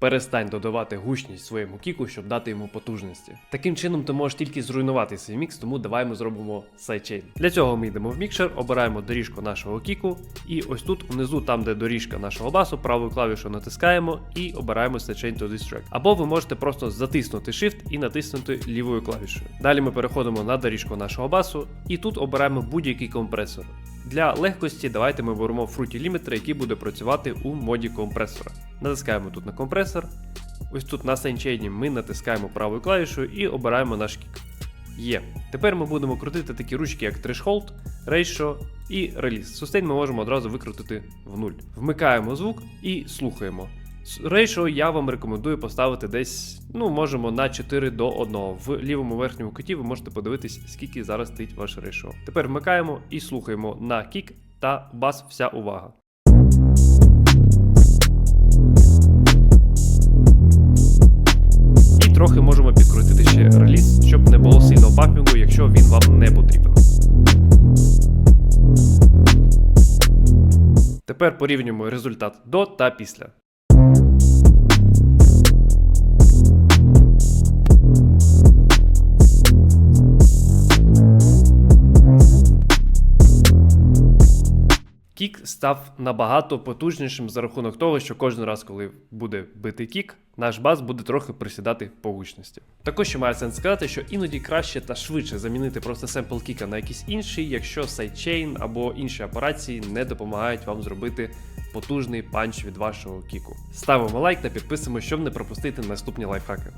Перестань додавати гучність своєму кіку, щоб дати йому потужності. Таким чином ти можеш тільки зруйнувати свій мікс, тому давай ми зробимо сайдчейн. Для цього ми йдемо в мікшер, обираємо доріжку нашого кіку, і ось тут внизу, там де доріжка нашого басу, правою клавішою натискаємо і обираємо Sidechain to this track. Або ви можете просто затиснути Shift і натиснути лівою клавішою. Далі ми переходимо на доріжку нашого басу, і тут обираємо будь-який компресор. Для легкості давайте ми беремо Fruity Limiter, який буде працювати у моді компресора. Натискаємо тут на компресор. Ось тут на сайнчейні ми натискаємо правою клавішою і обираємо наш кік. Є. Тепер ми будемо крутити такі ручки, як Threshold, Ratio і Release. Sustain ми можемо одразу викрутити в нуль. Вмикаємо звук і слухаємо. Ratio я вам рекомендую поставити десь, ну, можемо на 4 до 1. В лівому верхньому куті ви можете подивитись, скільки зараз стоїть ваш ratio. Тепер вмикаємо і слухаємо на кік та бас вся увага. Було якщо він вам не потрібен. Тепер порівнюємо результат до та після. Кік став набагато потужнішим за рахунок того, що кожен раз, коли буде бити кік, наш бас буде трохи присідати по гучності. Також ще має сенс сказати, що іноді краще та швидше замінити просто семпл кіка на якийсь інший, якщо сайдчейн або інші операції не допомагають вам зробити потужний панч від вашого кіку. Ставимо лайк та підписуємо, щоб не пропустити наступні лайфхаки.